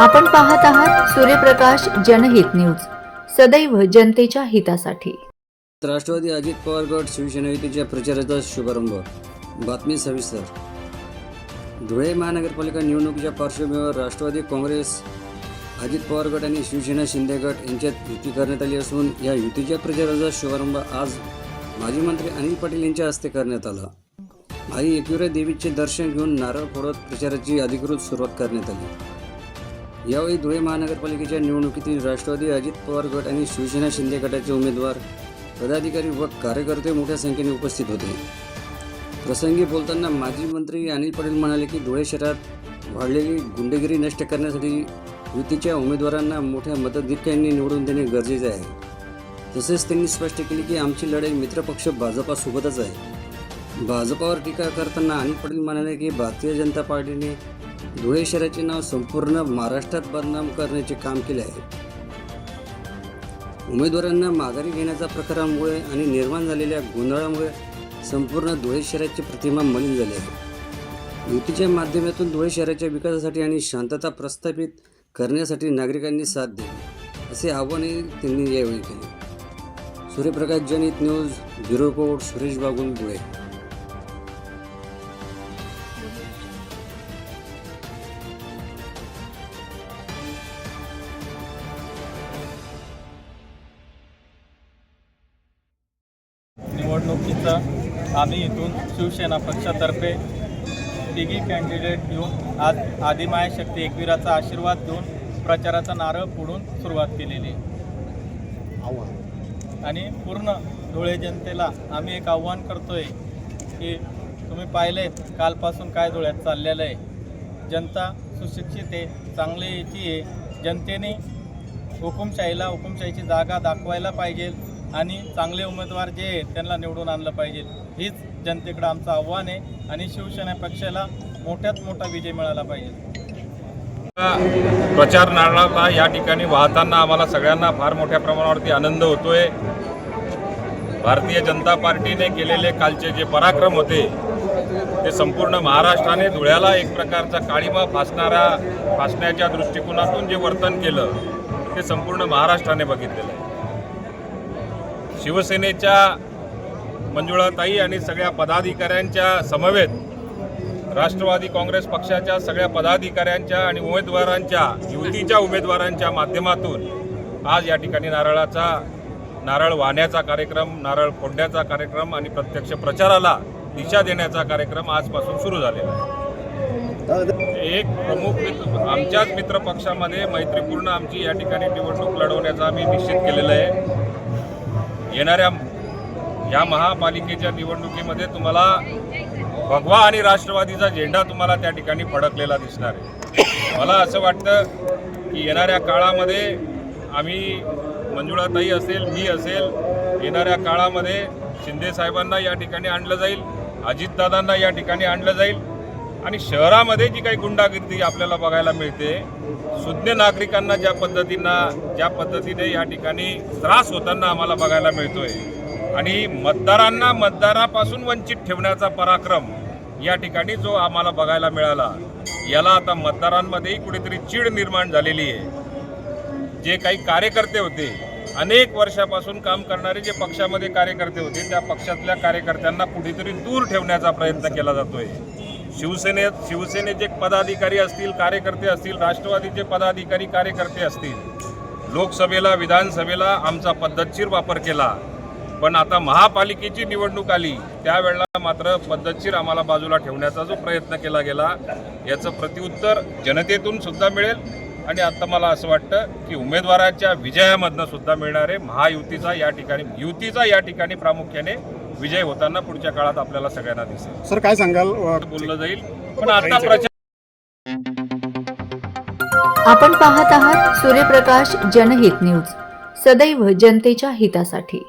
आपण पाहत आहात सूर्यप्रकाश जनहित न्यूज. सदैव जनतेच्या हितासाठी. राष्ट्रवादी अजित पवार गट शिवसेना युतीच्या प्रचाराचा शुभारंभ. बातमी सविस्तर. धुळे महानगरपालिका निवडणुकीच्या पार्श्वभूमीवर राष्ट्रवादी काँग्रेस अजित पवार गट आणि शिवसेना शिंदे गट यांच्यात युती करण्यात आली असून या युतीच्या प्रचाराचा शुभारंभ आज माजी मंत्री अनिल पाटील यांच्या हस्ते करण्यात आला. आई एकविरा देवीचे दर्शन घेऊन नारळ फोडत प्रचाराची अधिकृत सुरुवात करण्यात आली. यावेळी धुळे महानगरपालिकेच्या निवडणुकीतील राष्ट्रवादी अजित पवार गट आणि शिवसेना शिंदे गटाचे उमेदवार पदाधिकारी व कार्यकर्ते मोठ्या संख्येने उपस्थित होते. प्रसंगी बोलताना माजी मंत्री अनिल पटेल म्हणाले की धुळे शहरात वाढलेली गुंडगिरी नष्ट करण्यासाठी युतीच्या उमेदवारांना मोठ्या मतधिक्यांनी निवडून देणे गरजेचे आहे. तसेच त्यांनी स्पष्ट केले की आमची लढाई मित्रपक्ष भाजपासोबतच आहे. भाजपावर टीका करताना अनिल पाटील म्हणाले की भारतीय जनता पार्टीने धुळे शहराचे नाव संपूर्ण महाराष्ट्रात बदनाम करण्याचे काम केले आहे. उमेदवारांना माघारी घेण्याच्या प्रकारामुळे आणि निर्माण झालेल्या गोंधळामुळे संपूर्ण धुळे शहराची प्रतिमा मलिन झाली आहे. युतीच्या माध्यमातून धुळे शहराच्या विकासासाठी आणि शांतता प्रस्थापित करण्यासाठी नागरिकांनी साथ द्यावी असे आव्हानही त्यांनी यावेळी केले. सूर्यप्रकाश जनित news bureau report Suresh Bagul Dhule. निवडणुकीचा आम्ही इथून शिवसेना पक्षातर्फे तिघी कॅन्डिडेट घेऊन आज आदिमाया शक्ती एकवीराचा आशीर्वाद घेऊन प्रचाराचा नारळ फोडून सुरुवात केलेली आणि पूर्ण धुळे जनतेला आम्ही एक आव्हान करतोय की तुम्ही पाहिले कालपासून काय धुळ्यात चाललेलं आहे. जनता सुशिक्षित आहे चांगली याची आहे. जनतेने हुकुमशाहीला हुकुमशाहीची जागा दाखवायला पाहिजे. आणि चांगले उमेदवार जे आहेत त्यांना निवडून आणलं पाहिजे. हीच जनतेकडं आमचं आव्हान आहे आणि शिवसेना पक्षाला मोठ्यात मोठा विजय मिळाला पाहिजे. प्रचार नारळाला या ठिकाणी वाहताना आम्हाला सगळ्यांना फार मोठ्या प्रमाणावरती आनंद होतोय. भारतीय जनता पार्टीने केलेले कालचे जे पराक्रम होते ते संपूर्ण महाराष्ट्राने धुळ्याला एक प्रकारचा काळीमा फासणारा फासण्याच्या दृष्टिकोनातून जे वर्तन केलं ते संपूर्ण महाराष्ट्राने बघितलेलं आहे. शिवसेनेच्या मंजुळाताई आणि सगळ्या पदाधिकाऱ्यांच्या समवेत राष्ट्रवादी काँग्रेस पक्षाच्या सगळ्या पदाधिकाऱ्यांच्या आणि उमेदवारांच्या युतीच्या उमेदवारांच्या माध्यमातून आज या ठिकाणी नारळाचा नारळ वाहण्याचा कार्यक्रम नारळ फोडण्याचा कार्यक्रम आणि प्रत्यक्ष प्रचाराला दिशा देण्याचा कार्यक्रम आजपासून सुरू झालेला आहे. एक प्रमुख मित्र आमच्याच मित्रपक्षामध्ये मैत्रीपूर्ण आमची या ठिकाणी निवडणूक लढवण्याचा आम्ही निश्चित केलेलं आहे. येणाऱ्या या महापालिकेच्या निवडणुकीमध्ये तुम्हाला भगवा आणि राष्ट्रवादीचा झेंडा तुम्हाला त्या ठिकाणी फडकलेला दिसणार आहे. मला असं वाटतं की येणाऱ्या काळामध्ये आम्ही मंजुळाताई असेल मी असेल येणाऱ्या काळामध्ये शिंदे साहेबांना या ठिकाणी आणलं जाईल अजितदादांना या ठिकाणी आणलं जाईल आणि शहरामध्ये जी काही गुंडागिरी आपल्याला बघायला मिळते सुज्ञ नागरिकांना ज्या पद्धतीनं ज्या पद्धतीने या ठिकाणी त्रास होताना आम्हाला बघायला मिळतोय. आणि मतदारांना मतदारापासून वंचित ठेवण्याचा पराक्रम या ठिकाणी जो आम्हाला बघायला मिळाला याला आता मतदारांमध्येही कुठेतरी चीड निर्माण झालेली आहे. जे काही कार्यकर्ते होते अनेक वर्षापासून काम करणारे जे पक्षामध्ये कार्यकर्ते होते त्या पक्षातल्या कार्यकर्त्यांना कुठेतरी दूर ठेवण्याचा प्रयत्न केला जातोय. शिवसेनेत शिवसेनेचे पदाधिकारी असतील कार्यकर्ते असतील राष्ट्रवादीचे पदाधिकारी कार्यकर्ते असतील लोकसभेला विधानसभेला आमचा पद्धतशीर वापर केला. पण आता महापालिकेची निवडणूक आली त्यावेळेला मात्र पद्धतशीर आम्हाला बाजूला ठेवण्याचा जो प्रयत्न केला गेला याचं प्रत्युत्तर जनतेतून सुद्धा मिळेल. आणि आता मला असं वाटतं की उमेदवाराच्या विजयामधनं सुद्धा मिळणारे महायुतीचा या ठिकाणी युतीचा या ठिकाणी प्रामुख्याने विजय होताना पुढच्या काळात आपल्याला सगळ्यांना दिसेल. सर काय सांगाल? बोललं जाईल पण आता प्रचार आपण पाहत आहात सूर्यप्रकाश जनहित न्यूज सदैव जनतेच्या हितासाठी.